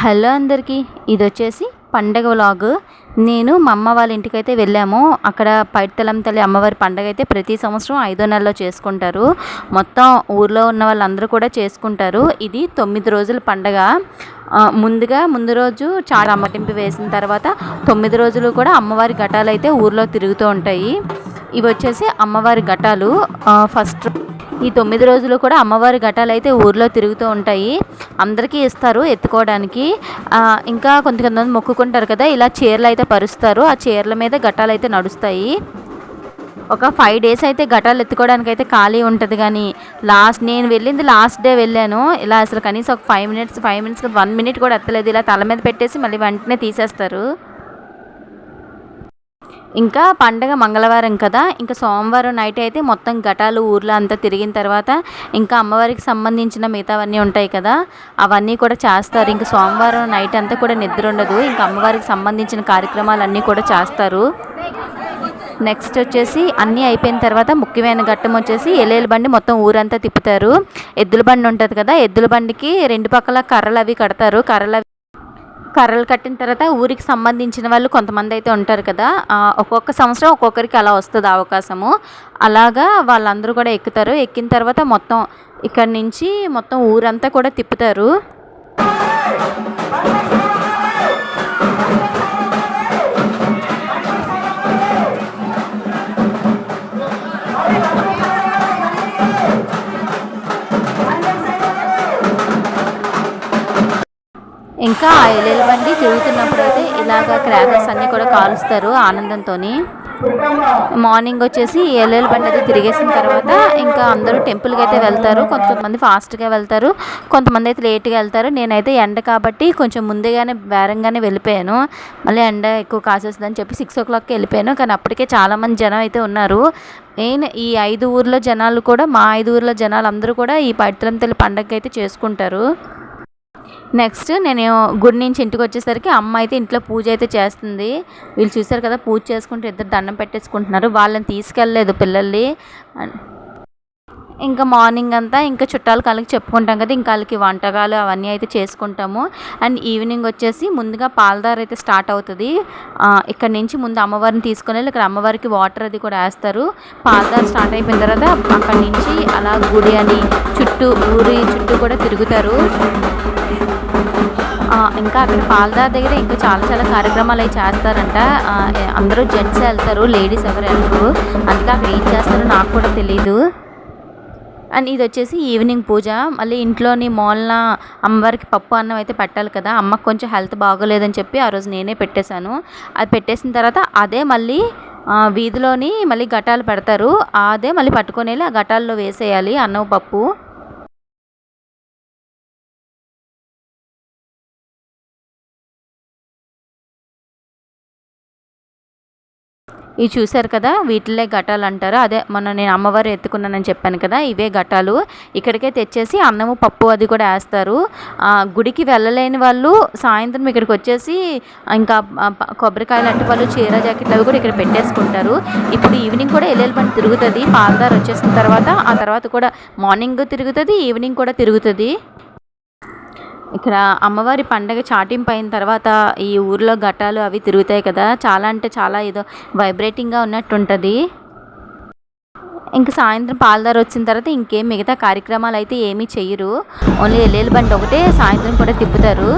Hello అందరికీ ఇది వచ్చేసి పండగ వ్లాగ్. నేను మా అమ్మ వాళ్ళ ఇంటికైతే వెళ్ళాము. అక్కడ పైడితలం తల్లి అమ్మవారి పండగ అయితే ప్రతి సంవత్సరం ఐదో నెలలో చేసుకుంటారు. మొత్తం ఊర్లో ఉన్న వాళ్ళందరూ కూడా చేసుకుంటారు. ఇది తొమ్మిది రోజుల పండగ. ముందుగా ముందు రోజు చాలా అమ్మటింపు వేసిన తర్వాత తొమ్మిది రోజులు కూడా అమ్మవారి ఘటాలు అయితే ఊర్లో తిరుగుతూ ఉంటాయి. ఇవి వచ్చేసి అమ్మవారి ఘటాలు. ఫస్ట్ ఈ తొమ్మిది రోజులు కూడా అమ్మవారి ఘటాలు అయితే ఊర్లో తిరుగుతూ ఉంటాయి. అందరికీ ఇస్తారు ఎత్తుకోవడానికి. ఇంకా కొంత కొంతమంది మొక్కుకుంటారు కదా ఇలా చీరలు అయితే పరుస్తారు. ఆ చీరల మీద ఘటాలు అయితే నడుస్తాయి. ఒక ఫైవ్ డేస్ అయితే ఘటాలు ఎత్తుకోవడానికి అయితే ఖాళీ ఉంటుంది కానీ లాస్ట్ నేను వెళ్ళింది లాస్ట్ డే వెళ్ళాను. ఇలా అసలు కనీసం ఒక five minutes five minutes one minute కూడా ఎత్తలేదు. ఇలా తల మీద పెట్టేసి మళ్ళీ వెంటనే తీసేస్తారు. ఇంకా పండగ మంగళవారం కదా ఇంకా సోమవారం నైట్ అయితే మొత్తం ఘటాలు ఊర్లో అంతా తిరిగిన తర్వాత ఇంకా అమ్మవారికి సంబంధించిన మిగతావన్నీ ఉంటాయి కదా అవన్నీ కూడా చేస్తారు. ఇంకా సోమవారం నైట్ అంతా కూడా నిద్ర ఉండదు ఇంకా అమ్మవారికి సంబంధించిన కార్యక్రమాలన్నీ కూడా చేస్తారు. నెక్స్ట్ వచ్చేసి అన్నీ అయిపోయిన తర్వాత ముఖ్యమైన ఘట్టం వచ్చేసి ఎలేల బండి మొత్తం ఊరంతా తిప్పుతారు. ఎద్దుల బండి ఉంటుంది కదా ఎద్దుల బండికి రెండు పక్కల కర్రలు అవి కడతారు. కర్రలు అవి కర్రలు కట్టిన తర్వాత ఊరికి సంబంధించిన వాళ్ళు కొంతమంది అయితే ఉంటారు కదా ఒక్కొక్క సంవత్సరం ఒక్కొక్కరికి అలా వస్తుంది అవకాశము. అలాగా వాళ్ళందరూ కూడా ఎక్కుతారు. ఎక్కిన తర్వాత మొత్తం ఇక్కడి నుంచి మొత్తం ఊరంతా కూడా తిప్పుతారు. ఇంకా ఆ ఎల్లెల బండి తిరుగుతున్నప్పుడు అయితే ఇలాగ క్రాకర్స్ అన్నీ కూడా కాలుస్తారు ఆనందంతో మార్నింగ్ వచ్చేసి ఎల్లెల బండి అయితే తిరిగేసిన తర్వాత ఇంకా అందరూ టెంపుల్కి అయితే వెళ్తారు. కొంతమంది ఫాస్ట్గా వెళ్తారు. కొంతమంది అయితే లేట్గా వెళ్తారు. నేనైతే ఎండ కాబట్టి కొంచెం ముందుగానే బేరంగానే వెళ్ళిపోయాను. మళ్ళీ ఎండ ఎక్కువ కాసేస్తుందని చెప్పి సిక్స్ ఓ క్లాక్కి వెళ్ళిపోయాను. కానీ అప్పటికే చాలామంది జనం అయితే ఉన్నారు. మెయిన్ ఈ ఐదు ఊర్ల జనాలు కూడా మా ఐదు ఊర్ల జనాలు అందరూ కూడా ఈ పైడితలం తల్లి పండగ అయితే చేసుకుంటారు. నెక్స్ట్ నేను గుడి నుంచి ఇంటికి వచ్చేసరికి అమ్మ అయితే ఇంట్లో పూజ అయితే చేస్తుంది. వీళ్ళు చూశారు కదా పూజ చేసుకుంటూ ఇద్దరు దండం పెట్టేసుకుంటున్నారు. వాళ్ళని తీసుకెళ్ళలేదు పిల్లల్ని. ఇంకా మార్నింగ్ అంతా ఇంకా చుట్టాలు వాళ్ళకి చెప్పుకుంటాం కదా ఇంకా వాళ్ళకి వంటకాలు అవన్నీ అయితే చేసుకుంటాము. అండ్ ఈవినింగ్ వచ్చేసి ముందుగా పాలదార అయితే స్టార్ట్ అవుతుంది. ఇక్కడ నుంచి ముందు అమ్మవారిని తీసుకుని వెళ్ళి ఇక్కడ అమ్మవారికి వాటర్ అది కూడా వేస్తారు. పాలదార స్టార్ట్ అయిపోయిన తర్వాత అక్కడ నుంచి అలా గుడి అని చుట్టూ ఊరి చుట్టూ కూడా తిరుగుతారు. ఇంకా అక్కడ పాలదార్ దగ్గర ఇంకా చాలా చాలా కార్యక్రమాలు అవి చేస్తారంట. అందరూ జెంట్స్ వెళ్తారు లేడీస్ ఎవరు వెళ్తారు అందుకే అక్కడ ఏం చేస్తారో నాకు కూడా తెలియదు అండ్ ఇది వచ్చేసి ఈవినింగ్ పూజ. మళ్ళీ ఇంట్లోని మూలన అమ్మవారికి పప్పు అన్నం అయితే పెట్టాలి కదా అమ్మకు కొంచెం హెల్త్ బాగోలేదని చెప్పి ఆ రోజు నేనే పెట్టేశాను. అది పెట్టేసిన తర్వాత అదే మళ్ళీ వీధిలోని మళ్ళీ ఘటాలు పెడతారు. అదే మళ్ళీ పట్టుకొని వెళ్ళి ఆ ఘటాల్లో వేసేయాలి అన్నం పప్పు. ఇవి చూశారు కదా వీటిలే ఘటాలు అంటారు. అదే మొన్న నేను అమ్మవారు ఎత్తుకున్నానని చెప్పాను కదా ఇవే ఘటాలు. ఇక్కడికే తెచ్చేసి అన్నము పప్పు అది కూడా వేస్తారు. ఆ, గుడికి వెళ్ళలేని వాళ్ళు సాయంత్రం ఇక్కడికి వచ్చేసి ఇంకా కొబ్బరికాయ లాంటి కొబ్బరికాయలు అంటే వాళ్ళు చీర జాకెట్లు అవి కూడా ఇక్కడ పెట్టేసుకుంటారు. ఇప్పుడు ఈవినింగ్ కూడా ఎల్లెల్ పని తిరుగుతుంది. పాలదారు వచ్చేసిన తర్వాత ఆ తర్వాత కూడా మార్నింగ్ తిరుగుతుంది ఈవినింగ్ కూడా తిరుగుతుంది. ఇక్కడ అమ్మవారి పండగ చాటింపు అయిన తర్వాత ఈ ఊర్లో ఘటాలు అవి తిరుగుతాయి కదా. చాలా అంటే చాలా ఏదో వైబ్రేటింగ్గా ఉన్నట్టు ఉంటుంది ఇంకా సాయంత్రం పాలదార వచ్చిన తర్వాత ఇంకేం మిగతా కార్యక్రమాలు అయితే ఏమీ చెయ్యరు. ఓన్లీ ఎల్లెల్లి బండి ఒకటే సాయంత్రం కూడా తిప్పుతారు.